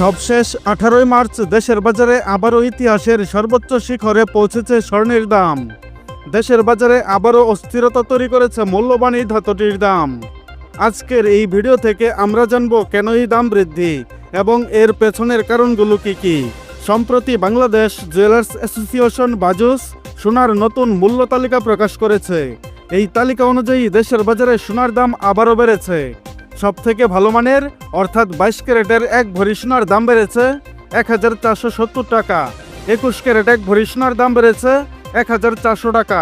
সবশেষ আঠারোই মার্চ দেশের বাজারে আবারও ইতিহাসের সর্বোচ্চ শিখরে পৌঁছেছে স্বর্ণের দাম। দেশের বাজারে আবারও অস্থিরতা তৈরি করেছে মূল্যবান এই ধাতুটির দাম। আজকের এই ভিডিও থেকে আমরা জানব কেন এই দাম বৃদ্ধি এবং এর পেছনের কারণগুলো কি কি। সম্প্রতি বাংলাদেশ জুয়েলার্স অ্যাসোসিয়েশন বাজুস সোনার নতুন মূল্য তালিকা প্রকাশ করেছে। এই তালিকা অনুযায়ী দেশের বাজারে সোনার দাম আবারও বেড়েছে। সব থেকে ভালো মানের, অর্থাৎ বাইশ ক্যারেটের এক ভরি সোনার দাম বেড়েছে এক হাজার চারশো সত্তর টাকা। একুশ ক্যারেট এক ভরি সোনার দাম বেড়েছে এক হাজার চারশো টাকা।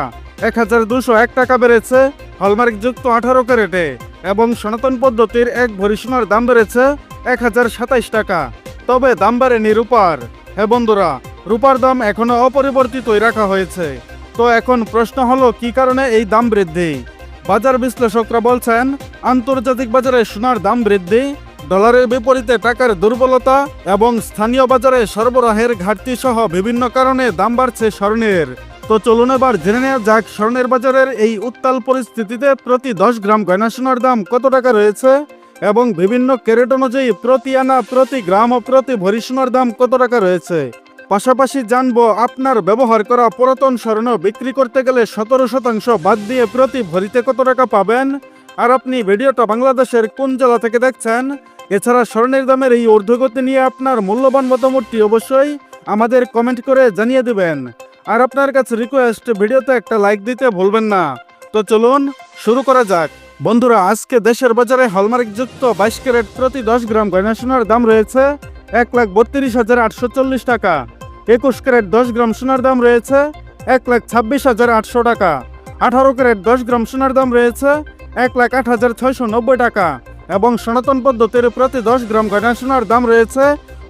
এক হাজার দুশো এক টাকা বেড়েছে হলমার্কযুক্ত আঠারো ক্যারেটে এবং সনাতন পদ্ধতির এক ভরি সোনার দাম বেড়েছে এক হাজার সাতাইশ টাকা। তবে দাম বাড়েনি রূপার। হ্যাঁ বন্ধুরা, রূপার দাম এখনও অপরিবর্তিতই রাখা হয়েছে। তো এখন প্রশ্ন হলো, কি কারণে এই দাম বৃদ্ধি? বাজার বিশ্লেষকরা বলছেন, আন্তর্জাতিক বাজারে সোনার দাম বৃদ্ধি, ডলারের বিপরীতে টাকার দুর্বলতা এবং স্থানীয় বাজারে সরবরাহের ঘাটতি সহ বিভিন্ন কারণে দাম বাড়ছে স্বর্ণের। তো চলুন এবার জেনে নেওয়া যাক, স্বর্ণের বাজারের এই উত্তাল পরিস্থিতিতে প্রতি দশ গ্রাম গয়না সোনার দাম কত টাকা রয়েছে এবং বিভিন্ন ক্যারেট অনুযায়ী প্রতি আনা, প্রতি গ্রাম ও প্রতি ভরি সোনার দাম কত টাকা রয়েছে? পাশাপাশি জানব আপনার ব্যবহার করা পুরাতন স্বর্ণ বিক্রি করতে গেলে সতেরো শতাংশ বাদ দিয়ে প্রতি ভরিতে কত টাকা পাবেন? আর আপনি ভিডিওটা বাংলাদেশের কোন জেলা থেকে দেখছেন? এছাড়া স্বর্ণের দামের এই ঊর্ধ্বগতি নিয়ে আপনার মূল্যবান মতামতটি অবশ্যই আমাদের কমেন্ট করে জানিয়ে দেবেন। আর আপনার কাছে রিকোয়েস্ট ভিডিওতে একটা লাইক দিতে ভুলবেন না। তো চলুন শুরু করা যাক। বন্ধুরা, আজকে দেশের বাজারে হলমার্কযুক্ত বাইশ ক্যারেট প্রতি দশ গ্রাম গয়না সোনার দাম রয়েছে এক লাখ বত্রিশ হাজার আটশো চল্লিশ টাকা। একুশ ক্যারেট দশ গ্রাম সোনার দাম রয়েছে এক লাখ ছাব্বিশ হাজার আটশো টাকা। আঠারো ক্যারেট দশ গ্রাম সোনার দাম রয়েছে এক লাখ আট হাজার ছয়শো নব্বই টাকা এবং সনাতন পদ্ধতির প্রতি দশ গ্রাম গয়না সোনার দাম রয়েছে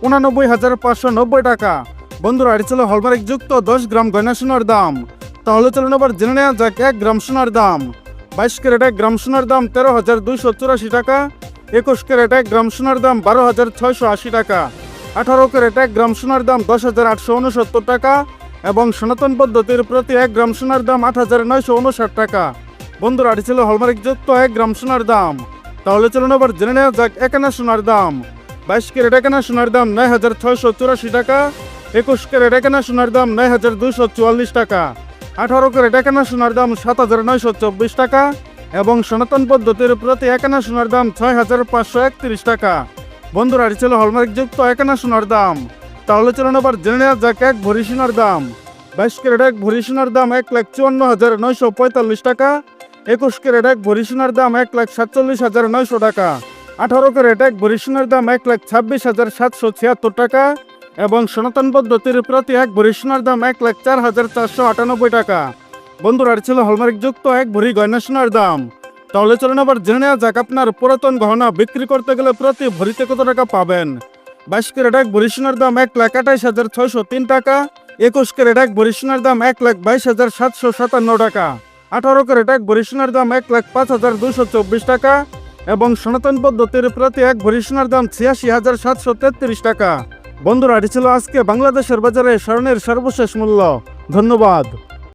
উনানব্বই হাজার পাঁচশো নব্বই টাকা। বন্ধুরা, এটি ছিল হলমার্ক যুক্ত দশ গ্রাম গয়না সোনার দাম। তাহলে চলুন আবার জেনে নেওয়া যাক এক গ্রাম সোনার দাম। বাইশ ক্যারেট এক গ্রাম সোনার দাম তেরো হাজার দুইশো চুরাশি টাকা। একুশ ক্যারেট এক গ্রাম সোনার দাম বারো হাজার ছয়শো আশি টাকা। আঠারো ক্যারেট এক গ্রাম সোনার দাম দশ হাজার আটশো উনসত্তর টাকা এবং সনাতন পদ্ধতির প্রতি এক গ্রাম সোনার দাম আট হাজার নয়শো উনষাট টাকা। বন্ধুরা, এটি ছিল হলমার্ক যুক্ত এক গ্রাম সোনার দাম। তাহলে চলুন আবার জেনে নেওয়া যাক একানা সোনার দাম। বাইশ ক্যারেট একানা সোনার দাম নয় হাজার ছয়শো চুরাশি টাকা, একুশ ক্যারেট একানা সোনার দাম নয় হাজার দুশো চুয়াল্লিশ টাকা, আঠারো ক্যারেট একানা সোনার দাম সাত হাজার নয়শো চব্বিশ টাকা এবং সনাতন পদ্ধতির প্রতি একানা সোনার দাম ছয় হাজার পাঁচশো একত্রিশ টাকা। বন্ধুরা ছিল হলমার্ক যুক্ত একানা সোনার দাম। তাহলে চলুন আবার জেনে নেওয়া যাক, এক ভরি সোনার দাম। বাইশ ক্যারেট এক ভরি সোনার দাম এক লাখ চুয়ান্ন হাজার নয়শো পঁয়তাল্লিশ টাকা। একুশ ক্যারেট এক ভরি সোনার দাম এক লাখ সাতচল্লিশ হাজার নয়শো টাকা। আঠারো ক্যারেট এক ভরি সোনার দাম এক লাখ ছাব্বিশ হাজার সাতশো ছিয়াত্তর টাকা এবং সনাতন পদ্ধতির প্রতি এক ভরি সোনার দাম এক লাখ চার হাজার চারশো আটানব্বই টাকা। বন্ধুরা ছিল হলমার্ক যুক্ত এক ভরি গয়না সোনার দাম। তাহলে চলুন আবার জেনে নেওয়া যাক আপনার পুরাতন গহনা বিক্রি করতে গেলে প্রতি ভরিতে কত টাকা পাবেন? বাইশ ক্যারেট এক ভরি সোনার দাম এক লাখ আঠাইশ হাজার ছয়শো তিন টাকা, একুশ ক্যারেট এক ভরি সোনার দাম এক লাখ বাইশ হাজার সাতশো সাতান্ন টাকা, আঠারো ক্যারেট এক ভরি সোনার দাম এক লাখ পাঁচ হাজার দুশো চব্বিশ টাকা এবং সনাতন পদ্ধতির প্রতি এক ভরি দাম ছিয়াশি হাজার সাতশো তেত্রিশ টাকা। বন্ধুরা, এটি ছিল আজকে বাংলাদেশের বাজারে স্বর্ণের সর্বশেষ মূল্য। ধন্যবাদ।